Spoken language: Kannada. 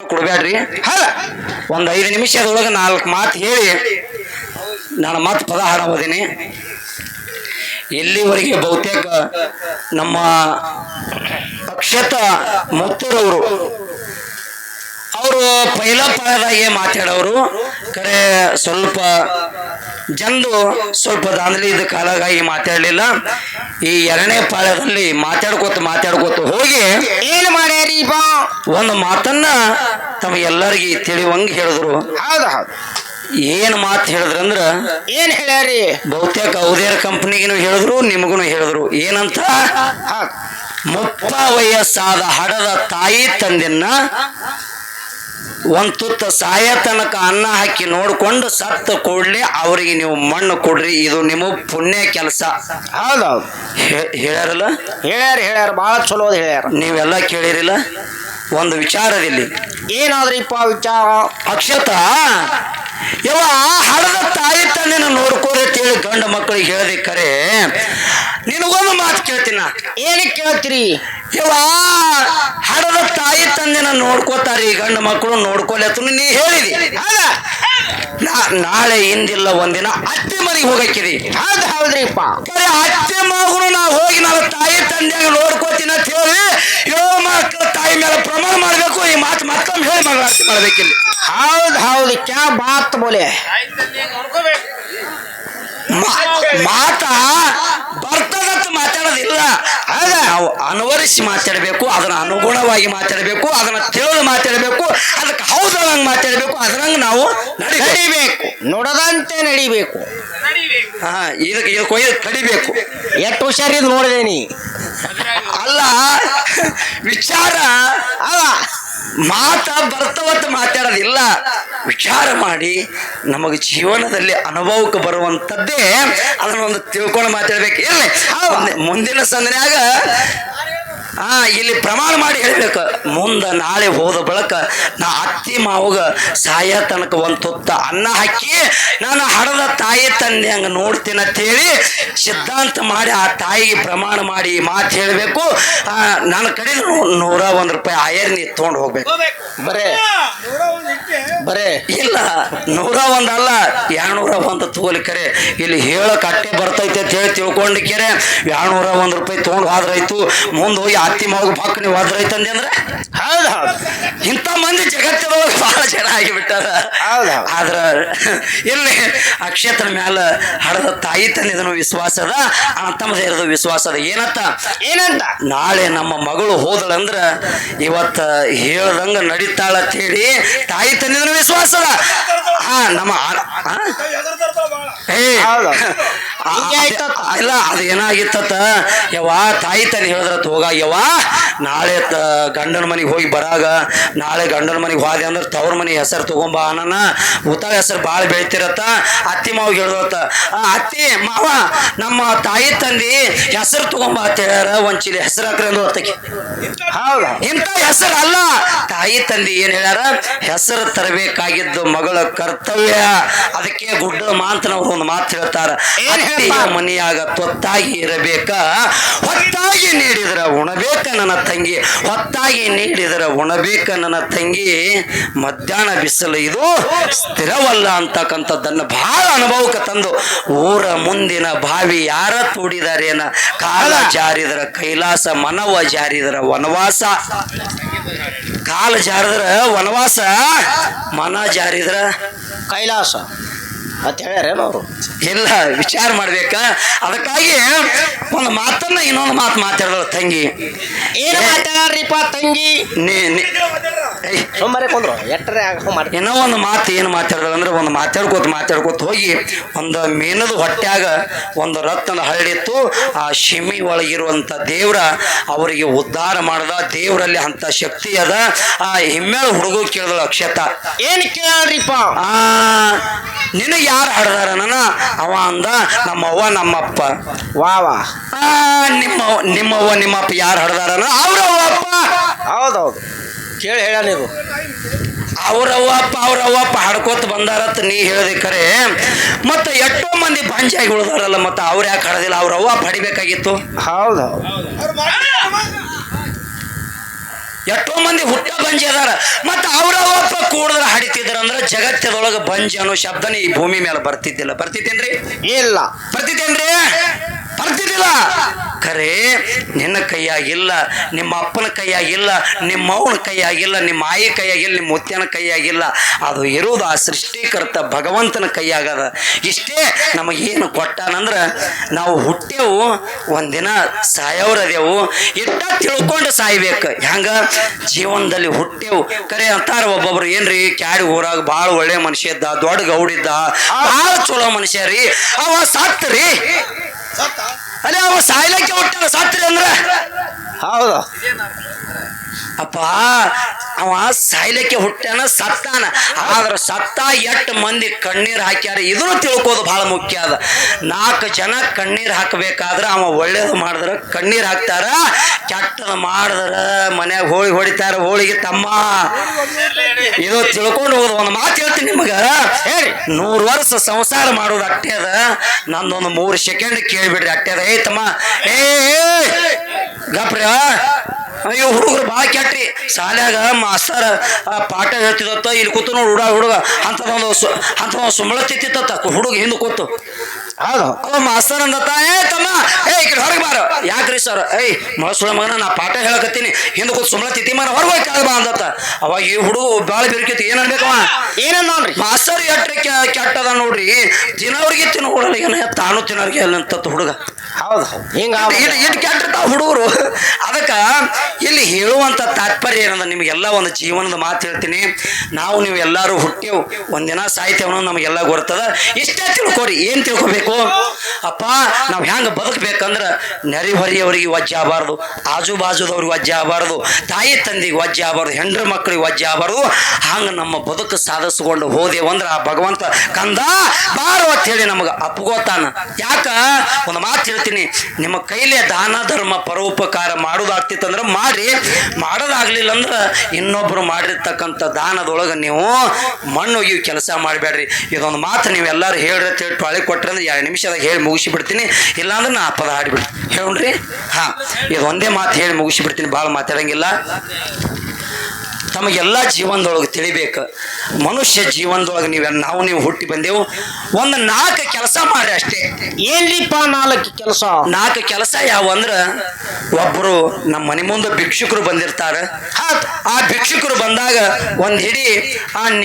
ಕೊಡ್ಬೇಡ್ರಿ ಒಂದು ಐದು ನಿಮಿಷದೊಳಗೆ ನಾಲ್ಕು ಮಾತು ಹೇಳಿ. ನಾನು ಮಾತು ಪದ ಹಾಡಬೋದೀನಿ ಎಲ್ಲಿವರೆಗೆ ಬಹುತೇಕ ನಮ್ಮ ಅಕ್ಷತ ಮುತ್ತರವರು ಅವರು ಪೈಲ ಪಾಯದಾಗೆ ಮಾತಾಡೋರು. ಕರೆ ಸ್ವಲ್ಪ ಜನರು ಸ್ವಲ್ಪ ದಾಂಧಲಿ ಇದ್ದ ಕಾಲಗಾಗಿ ಮಾತಾಡಲಿಲ್ಲ. ಈ ಎರಡನೇ ಪಾಳ್ಯದಲ್ಲಿ ಮಾತಾಡ್ಕೋತ ಮಾತಾಡ್ಕೋತ ಹೋಗಿ ಏನು ಮಾಡ್ಯಾರಿ ಬಾ ಒಂದು ಮಾತನ್ನ ತಮ್ಮ ಎಲ್ಲರಿಗೆ ತಿಳಿಯುವಂಗೆ ಹೇಳಿದ್ರು. ಹೌದ ಹೌದು. ಏನು ಮಾತು ಹೇಳಿದ್ರಂದ್ರ ಏನ್ ಹೇಳ್ಯಾರಿ? ಬಹುತೇಕ ಔದೇರ್ ಕಂಪ್ನಿಗೂ ಹೇಳಿದ್ರು ನಿಮಗೂ ಹೇಳಿದ್ರು. ಏನಂತ? ಮುಪ್ಪ ವಯಸ್ಸಾದ ಹಡದ ತಾಯಿ ತಂದೆನ್ನ ಒಂದ್ ತುತ್ತ ಸಾಯ ತನಕ ಅನ್ನ ಹಾಕಿ ನೋಡ್ಕೊಂಡು ಸತ್ತ ಕೂಡ್ಲಿ ಅವರಿಗೆ ನೀವು ಮಣ್ಣು ಕೊಡ್ರಿ ಇದು ನಿಮ್ಮ ಪುಣ್ಯ ಕೆಲಸ. ಹೌದೌದು ಹೌದು. ಹೇಳ್ಯಾರಲ್ಲ? ಹೇಳ್ಯಾರ ಹೇಳ್ಯಾರ ಬಹಳ ಚಲೋ ಹೇಳ್ಯಾರ. ನೀವೆಲ್ಲ ಕೇಳಿರಿಲ್ಲ? ಒಂದು ವಿಚಾರದಲ್ಲಿ. ಏನಾದ್ರಿಪ್ಪ ವಿಚಾರ? ಅಕ್ಷತ ಇವ ಹಡದ ತಾಯಿ ತಂದೆನ ನೋಡ್ಕೋರಿ ಅಂತೇಳಿ ಗಂಡ ಮಕ್ಕಳಿಗೆ ಹೇಳಿದೆ ಕರೆ. ನಿನಗೊಂದು ಮಾತು ಕೇಳ್ತೀನ ಏನು ಏನಕ್ಕೆ ಕೇಳ್ತೀರಿ? ಇವ ಹಡದ ತಾಯಿ ತಂದೆನ ನೋಡ್ಕೋತಾರ ಈ ಗಂಡ ಮಕ್ಕಳು ನೋಡ್ಕೊಲತ್ತು ನೀ ಹೇಳಿದಿ. ಹೌದ? ನಾಳೆ ಹಿಂದಿಲ್ಲ ಒಂದಿನ ಅತ್ತೆ ಮನೆಗೆ ಹೋಗಕ್ಕಿರಿ ಹೌದ್ ಹೌದ್ರಿಪ್ಪ ಅತ್ತೆ ಮಗು ನಾ ಹೋಗಿ ನಾನು ತಾಯಿ ತಂದೆಗೆ ನೋಡ್ಕೋತೀನಿ ಅಂತ ಹೇಳಿ ಯೋ ಪ್ರಮಾಣ ಮಾಡಬೇಕು ಈ ಮಾತು ಮತ್ತೊಮ್ಮೆ ಹೇಳಿ ಮಂಗಳಾರತಿ ಮಾಡ್ಬೇಕಿಲ್ಲಿ ಹೌದ್ ಹೌದು ಕ್ಯಾ ಬಾತ್ ಬೋಲೆ? ಮಾತ ಬರ್ತದಂತ ಮಾತಾಡೋದಿಲ್ಲ. ಆಗ ನಾವು ಅನುವರಿಸಿ ಮಾತಾಡಬೇಕು ಅದನ್ನ ಅನುಗುಣವಾಗಿ ಮಾತಾಡಬೇಕು ಅದನ್ನ ತಿಳಿದು ಮಾತಾಡಬೇಕು ಅದಕ್ಕೆ ಹೌದಂಗೆ ಮಾತಾಡಬೇಕು ಅದ್ರಂಗೆ ನಾವು ನಡಿಬೇಕು. ನೋಡದಂತೆ ನಡಿಬೇಕು. ಹಾ ಇದಕ್ಕೆ ಇದಕ್ಕೆ ಒಯ್ದು ಕಡಿಬೇಕು. ಎಷ್ಟು ಹುಷಾರಿದ್ ನೋಡಿದೇನಿ ಅಲ್ಲ ವಿಚಾರ ಮಾತ ಬರ್ತವತ್ತ ಮಾತಾಡೋದಿಲ್ಲ. ವಿಚಾರ ಮಾಡಿ ನಮಗೆ ಜೀವನದಲ್ಲಿ ಅನುಭವಕ್ಕೆ ಬರುವಂಥದ್ದೇ ಅದನ್ನ ಒಂದು ತಿಳ್ಕೊಂಡು ಮಾತಾಡ್ಬೇಕು. ಇಲ್ಲಿ ಮುಂದೆ- ಮುಂದಿನ ಸಂದನ್ಯಾಗ ಆ ಇಲ್ಲಿ ಪ್ರಮಾಣ ಮಾಡಿ ಹೇಳಬೇಕು. ಮುಂದೆ ನಾಳೆ ಹೋದ ಬಳಕ ನಾ ಅತ್ತಿ ಮಾವಗ ಸಾಯ ತನಕ ಒಂದು ತುತ್ತ ಅನ್ನ ಹಾಕಿ ನಾನು ಹಡದ ತಾಯಿ ತಂದೆ ಹಂಗ ನೋಡ್ತೀನಿ ಅಂತ ಹೇಳಿ ಸಿದ್ಧಾಂತ ಮಾಡಿ ಆ ತಾಯಿಗೆ ಪ್ರಮಾಣ ಮಾಡಿ ಮಾತು ಹೇಳಬೇಕು. ನನ್ನ ಕಡೆ ನೂರ ಒಂದು ರೂಪಾಯಿ ಆಯರ್ ನೀ ತೊಗೊಂಡು ಹೋಗ್ಬೇಕು. ಬರೇ ಬರೇ. ಇಲ್ಲ ನೂರ ಒಂದಲ್ಲ ಎರಡ್ನೂರ ಒಂದು ತೋಲಿಕರೆ ಇಲ್ಲಿ ಹೇಳಕ್ ಅಟ್ಟೆ ಬರ್ತೈತೆ ಅಂತ ಹೇಳಿ ತಿಳ್ಕೊಂಡು ಕೆರೆ. ಎರಡ್ನೂರ ಒಂದು ರೂಪಾಯಿ ತೊಗೊಂಡು ಹೋದ್ರಾಯ್ತು. ಮುಂದೆ ಹೋಗಿ ಅತ್ತಿ ಮಗ ಪಕ್ಕ ನೀವು ಹೋದ್ರೈತೆ ಅಂದೆ ಅಂದ್ರೆ? ಹೌದು ಹೌದು. ಇಂಥ ಮಂದಿ ಜಗತ್ತಿನೊಳಗೆ ಬಹಳ ಜನ ಆಗಿಬಿಟ್ಟಾರ. ಬಿಟ್ಟಾರ ಹೌದ್. ಆದ್ರ ಇಲ್ಲಿ ಅಕ್ಷೇತ್ರ ಮ್ಯಾಲ ಹಡದ ತಾಯಿ ತಂದಿದನು ವಿಶ್ವಾಸದ ಅದ ತಮ್ಮದೇ ಇರೋದು ವಿಶ್ವಾಸದ ಏನತ್ತ ಏನಂತ? ಏನಂತ? ನಾಳೆ ನಮ್ಮ ಮಗಳು ಹೋದಳಂದ್ರ ಇವತ್ತ ಹೇಳ್ದಂಗ ನಡೀತಾಳ ಹೇಳಿ ತಾಯಿ ತಂದಿದನು ವಿಶ್ವಾಸದ ಹಾ ನಮ್ಮ? ಏ, ಇಲ್ಲ ಅದು ಏನಾಗಿತ್ತ ಯವ್ವ ತಾಯಿ ತಂದೆ ಹೇಳಿದ್ರತ್ ಹೋಗ ಯವ್ವ ನಾಳೆ ಗಂಡನ ಮನೆಗೆ ಹೋಗಿ ಬರಾಗ ನಾಳೆ ಗಂಡನ ಮನೆಗೆ ಹೋದೆ ಅಂದ್ರೆ ತವ್ರ ಮನೆ ಹೆಸರು ತಗೊಂಬ ಅನ್ನ ಉತ್ತಾಳ ಹೆಸರು ಭಾಳ ಬೆಳಿತಿರತ್ತ ಅತ್ತಿ ಮಾವ ಹೇಳ್ದತ್ತ ಅತ್ತಿ ಮಾವ ನಮ್ಮ ತಾಯಿ ತಂದಿ ಹೆಸರು ತಗೊಂಬ ಅಂತ ಹೇಳ್ಯಾರ ಒಂದ್ ಚೀಲ ಹೆಸರು ಹಾಕ್ರಿ ಅಂದ್ರೆ ಹೊತ್ತಕ್ಕೆ ಹೌದ? ಇಂಥ ಹೆಸರು ಅಲ್ಲ. ತಾಯಿ ತಂದೆ ಏನ್ ಹೇಳ್ಯಾರ ಹೆಸರು ತರಬೇಕಾಗಿದ್ದು ಮಗಳ ಕರ್ತವ್ಯ. ಅದಕ್ಕೆ ಗುಡ್ಡ ಮಾಂತನವ್ರು ಒಂದು ಮಾತು ಹೇಳ್ತಾರ. ಹೇಳ್ತಾರ? ಮನೆಯಾಗ ತೊತ್ತಾಗಿ ಇರಬೇಕ? ಹೊತ್ತಾಗಿ ನೀಡಿದ್ರ ಉಣಬೇಕ ನನ್ನ ತಂಗಿ. ಹೊತ್ತಾಗಿ ನೀಡಿದ್ರ ಉಣಬೇಕ ನನ್ನ ತಂಗಿ. ಮಧ್ಯಾಹ್ನ ಬಿಸಿಲು ಇದು ಸ್ಥಿರವಲ್ಲ ಅಂತಕ್ಕಂಥದ್ದನ್ನು ಬಹಳ ಅನುಭವಕ್ಕೆ ತಂದು ಊರ ಮುಂದಿನ ಬಾವಿ ಯಾರ ತೋಡಿದಾರೇನ? ಕಾಲ ಜಾರಿದ್ರ ಕೈಲಾಸ ಮನವ ಜಾರಿದ್ರ ವನವಾಸ. ಕಾಲ ಜಾರಿದ್ರ ವನವಾಸ ಮನ ಜಾರಿದ್ರ ಕೈಲಾಸ. ಅಂತ ಹೇಳ್ಯಾರೇನು ಅವರು ಇಲ್ಲ ವಿಚಾರ ಮಾಡ್ಬೇಕ. ಅದಕ್ಕಾಗಿ ಒಂದು ಮಾತನ್ನ ಇನ್ನೊಂದು ಮಾತು ಮಾತಾಡ್ದ ತಂಗಿ. ಏನು ಮಾತಾಡ್ರಿಪ್ಪ ತಂಗಿ? ನೀ ಸುಮ್ಮನೆ ಕೊಂದ್ರು ಎಟ್ಟರೆ ಮಾಡಿ ಏನೋ ಒಂದು ಮಾತು ಏನು ಮಾತಾಡಿದ್ರು ಅಂದ್ರೆ ಒಂದು ಮಾತಾಡ್ಕೋತ ಮಾತಾಡ್ಕೋತ ಹೋಗಿ ಒಂದು ಮೀನದ ಹೊಟ್ಯಾಗ ಒಂದು ರತ್ನದ ಹರಡಿತ್ತು. ಆ ಶಿಮಿ ಒಳಗಿರುವಂತ ದೇವ್ರ ಅವರಿಗೆ ಉದ್ಧಾರ ಮಾಡ್ದ. ದೇವರಲ್ಲಿ ಅಂತ ಶಕ್ತಿ ಅದ. ಆ ಹಿಮ್ಮೇಳ ಹುಡುಗ ಕೇಳಿದಳು ಅಕ್ಷತ. ಏನು ಕೇಳ್ರಿಪ್ಪ? ಆ ನಿನಗೆ ಯಾರು ಹಾಡ್ದಾರ ನನ್ನ ಅವ ಅಂದ ನಮ್ಮವ್ವ ನಮ್ಮಪ್ಪ. ವಾ ವಾ. ನಿಮ್ಮ ನಿಮ್ಮವ್ವ ನಿಮ್ಮಪ್ಪ ಯಾರು ಹಾಡ್ದಾರ ಅವ್ರವ್ವ ಅಪ್ಪ ಹೌದೌದು. ಕೇಳಿ ಹೇಳ ನೀವು. ಅವ್ರವ್ವಪ್ಪ ಅವ್ರವ್ವಪ್ಪ ಹಾಡ್ಕೋತ ಬಂದಾರತ್ ನೀ ಹೇಳದೆ ಖರೆ ಮತ್ತೆ ಎಷ್ಟೋ ಮಂದಿ ಪಂಚಾಗಿ ಉಳ್ದಾರಲ್ಲ ಮತ್ತೆ ಅವ್ರು ಯಾಕೆ ಹಾಡದಿಲ್ಲ ಅವ್ರವ್ವ ಹಡಿಬೇಕಾಗಿತ್ತು ಹೌದು. ಎಷ್ಟೋ ಮಂದಿ ಹುಟ್ಟ ಬಂಜಿ ಅದಾರ. ಮತ್ತು ಅವರವಪ್ಪ ಕೂಡದ್ರ ಹಡಿತಿದ್ರ ಅಂದ್ರ ಜಗತ್ತದೊಳಗೆ ಬಂಜಿ ಅನ್ನೋ ಶಬ್ದನೇ ಈ ಭೂಮಿ ಮೇಲೆ ಬರ್ತಿದ್ದಿಲ್ಲ. ಬರ್ತಿತ್ತೇನ್ರಿ? ಇಲ್ಲ. ಬರ್ತಿತ್ತೇನ್ರಿ? ಬರ್ತಿದ್ದಿಲ್ಲ. ಖರೆ ನಿನ್ನ ಕೈಯಾಗಿಲ್ಲ, ನಿಮ್ಮ ಅಪ್ಪನ ಕೈಯಾಗಿಲ್ಲ, ನಿಮ್ಮ ಅವನ ಕೈಯಾಗಿಲ್ಲ, ನಿಮ್ಮ ಆಯಿ ಕೈಯಾಗಿಲ್ಲ, ನಿಮ್ಮ ಮುತ್ತಿನ ಕೈಯಾಗಿಲ್ಲ. ಅದು ಇರುವುದು ಆ ಸೃಷ್ಟಿಕರ್ತ ಭಗವಂತನ ಕೈಯಾಗದ. ಇಷ್ಟೇ ನಮಗೇನು ಕೊಟ್ಟಾನಂದ್ರೆ, ನಾವು ಹುಟ್ಟೆವು, ಒಂದಿನ ಸಾಯವ್ರದೇವು ಇಟ್ಟ ತಿಳ್ಕೊಂಡು ಸಾಯ್ಬೇಕು. ಹೆಂಗ ಜೀವನದಲ್ಲಿ ಹುಟ್ಟೆವು. ಕರೆ ಅಂತಾರ ಒಬ್ಬೊಬ್ರು, ಏನ್ರಿ, ಕ್ಯಾಡಿ ಊರಾಗ ಭಾಳ ಒಳ್ಳೆ ಮನುಷ್ಯ ಇದ್ದ, ದೊಡ್ಡ ಗೌಡಿದ್ದ ಭಾಳ ಚಲೋ ಮನುಷ್ಯ ರೀ, ಅವ ಸತ್ರಿ ಅಲ್ಲೇ ಅವ ಸಾಯ್ಲಕ್ಕೆ ಹುಟ್ಟಾನ ಸತ್ರಿ ಅಂದ್ರೆ? ಹೌದು. ಅಪ್ಪ ಅವ ಸಾಯ್ಲಕ್ಕೆ ಹುಟ್ಟಾನ ಸತ್ತಾನ. ಆದ್ರ ಸತ್ತ ಎಟ್ಟು ಮಂದಿ ಕಣ್ಣೀರ್ ಹಾಕ್ಯಾರ ಇದನ್ನು ತಿಳ್ಕೋದು ಬಹಳ ಮುಖ್ಯ ಅದ. ನಾಲ್ಕು ಜನ ಕಣ್ಣೀರ್ ಹಾಕಬೇಕಾದ್ರ ಅವ ಒಳ್ಳೇದು ಮಾಡಿದ್ರ ಕಣ್ಣೀರ್ ಹಾಕ್ತಾರ ಕೆಟ್ಟದ ಮಾಡಿದ್ರ ಮನ್ಯಾಗ ಹೋಳಿ ಹೊಡಿತಾರ ಹೋಳಿಗೆ ತಮ್ಮ. ಇದು ತಿಳ್ಕೊಂಡು ಹೋದ ಒಂದು ಮಾತು ಹೇಳ್ತೀನಿ ನಿಮಗ. ಹೇಳಿ. ನೂರು ವರ್ಷ ಸಂಸಾರ ಮಾಡೋದು ಅಟ್ಟೆ ಅದ. ನಂದೊಂದು ಮೂರು ಸೆಕೆಂಡ್ ಕೇಳಿಬಿಡ್ರಿ ಅಟ್ಟೆ ಅದ. ಏ ತಮ್ಮ. ಏ ಗಪ್ರ. ಅಯ್ಯೋ ಹುಡುಗರು ಭಾಳ ಕೆಟ್ರಿ. ಶಾಲ್ಯಾಗ ಮಾಸ್ತರ್ ಪಾಠ ಹೇಳ್ತಿದತ್ತ ಇಲ್ಲಿ ಕೂತು ನೋಡಿ ಹುಡುಗ ಹುಡುಗ. ಅಂಥದೊಂದು ಸು ಅಂಥದೊಂದು ಸುಂಬಳ ತಿತ್ತಿತ್ತ ಹುಡುಗ ಹಿಂದೆ ಕೂತು. ಹೌದು. ಅವ ಮಾಸ್ತರ್ ಅಂದತ್ತ ಏ ತಮ್ಮ ಏ ಈ ಕಡೆ ಹೊರಗೆ ಬಾರ. ಯಾಕ್ರಿ ಸರ್? ಏಯ್ ಮಳಸುಳ ಮಗನ ನಾ ಪಾಠ ಹೇಳಕತ್ತೀನಿ. ಹಿಂದೆ ಕೂತ್ ಸುಮ್ಮನೆ ತಿತಿ ಮನ ಹೊರಗೆ ಹೋಗಿ ಕೆಳಗೆ ಬಾ ಅಂದತ್ತ. ಅವಾಗ ಈ ಹುಡುಗ ಭಾಳ ಬಿರ್ಕಿತ್ತು. ಏನ್ ಅನ್ಬೇಕವ ಏನನ್ ನೋಡ್ರಿ? ಮಾಸ್ತರ್ ಎಟ್ರಿ ಕೆಟ್ಟದ ನೋಡ್ರಿ. ತಿನ್ನೋರಿಗೆ ತಿನ್ನೋಡಲ್ಲ ಏನ ತಾನು ತಿನ್ನೋರಿಗೆ ಅಲ್ಲ ಅಂತ ಹುಡುಗ. ಹೌದು. ಹಿಂಗ ಇದು ಕೆಟ್ಟಿರ್ತಾವ ಹುಡುಗರು. ಅದಕ್ಕ ಇಲ್ಲಿ ಹೇಳುವಂತ ತಾತ್ಪರ್ಯ ಏನಂದ ನಿಮಗೆಲ್ಲ ಒಂದು ಜೀವನದ ಮಾತು ಹೇಳ್ತೀನಿ. ನಾವು ನೀವು ಎಲ್ಲರೂ ಹುಟ್ಟೇವು ಒಂದಿನ ಸಾಯ್ತೇವ ಅನ್ನೋದು ನಮಗೆಲ್ಲ ಗೊತ್ತದ ಇಷ್ಟೇ ತಿಳ್ಕೊರಿ. ಏನ್ ತಿಳ್ಕೊಬೇಕು? ಅಪ್ಪ, ನಾವು ಹೆಂಗ ಬದುಕ್ಬೇಕಂದ್ರ ನೆರೆಹೊರೆಯವರಿಗೆ ವಜ್ಜ ಆಗಬಾರ್ದು ಆಜು ಬಾಜುದವ್ರಿಗೆ ವಜ್ಜೆ ಆಗಬಾರ್ದು, ತಾಯಿ ತಂದೆಗೆ ವಜ್ಜೆ ಆಗಬಾರ್ದು, ಹೆಂಡ್ರ ಮಕ್ಕಳಿಗೆ ವಜ್ಜ ಆಗಬಾರ್ದು. ಹಂಗೆ ನಮ್ಮ ಬದುಕು ಸಾಧಿಸ್ಕೊಂಡು ಹೋದೆವಂದ್ರ ಆ ಭಗವಂತ ಕಂದ ಬಾರು ಅಂತ ಹೇಳಿ ನಮಗೆ ಅಪ್ಗೋತಾನ ಯಾಕ? ಒಂದು ಮಾತು ಹೇಳ್ತೀನಿ. ನಿಮ್ಮ ಕೈಲೇ ದಾನ, ಧರ್ಮ, ಪರೋಪಕಾರ ಮಾಡೋದಾಗ್ತಿತ್ತಂದ್ರೆ ಮಾಡಿ ಮಾಡೋದಾಗ್ಲಿಲ್ಲ ಅಂದ್ರೆ ಇನ್ನೊಬ್ರು ಮಾಡಿರ್ತಕ್ಕಂಥ ದಾನದೊಳಗೆ ನೀವು ಮಣ್ಣು ಕೆಲಸ ಮಾಡಬೇಡ್ರಿ ಇದೊಂದು ಮಾತು ನೀವೆಲ್ಲರೂ ಹೇಳ್ರಿ ಅಂತ ಹೇಳಿ ಕೊಟ್ರೆ ಅಂದ್ರೆ ಎರಡು ನಿಮಿಷದಾಗ ಹೇಳಿ ಮುಗಿಸಿ ಬಿಡ್ತೀನಿ ಇಲ್ಲಾಂದ್ರೆ ನಾ ಪದ ಹಾಡಿಬಿಡ್ತೀನಿ ಹಾ ಹಾಂ ಒಂದೇ ಮಾತು ಹೇಳಿ ಮುಗಿಸಿ ಬಿಡ್ತೀನಿ ಭಾಳ ಮಾತಾಡಂಗಿಲ್ಲ. ತಮಗೆಲ್ಲ ಜೀವನದೊಳಗೆ ತಿಳಿಬೇಕು. ಮನುಷ್ಯ ಜೀವನದೊಳಗೆ ನೀವು ನಾವು ನೀವು ಹುಟ್ಟಿ ಬಂದೆವು. ಒಂದು ನಾಲ್ಕು ಕೆಲಸ ಮಾಡ್ರಿ ಅಷ್ಟೇ. ಏನ್ರಿಪ್ಪ ನಾಲ್ಕು ಕೆಲಸ? ನಾಲ್ಕು ಕೆಲಸ ಯಾವ ಅಂದ್ರ ಒಬ್ಬರು ನಮ್ಮ ಮನೆ ಮುಂದೆ ಭಿಕ್ಷುಕರು ಬಂದಿರ್ತಾರ. ಆ ಭಿಕ್ಷುಕರು ಬಂದಾಗ ಒಂದು ಹಿಡಿ ಆ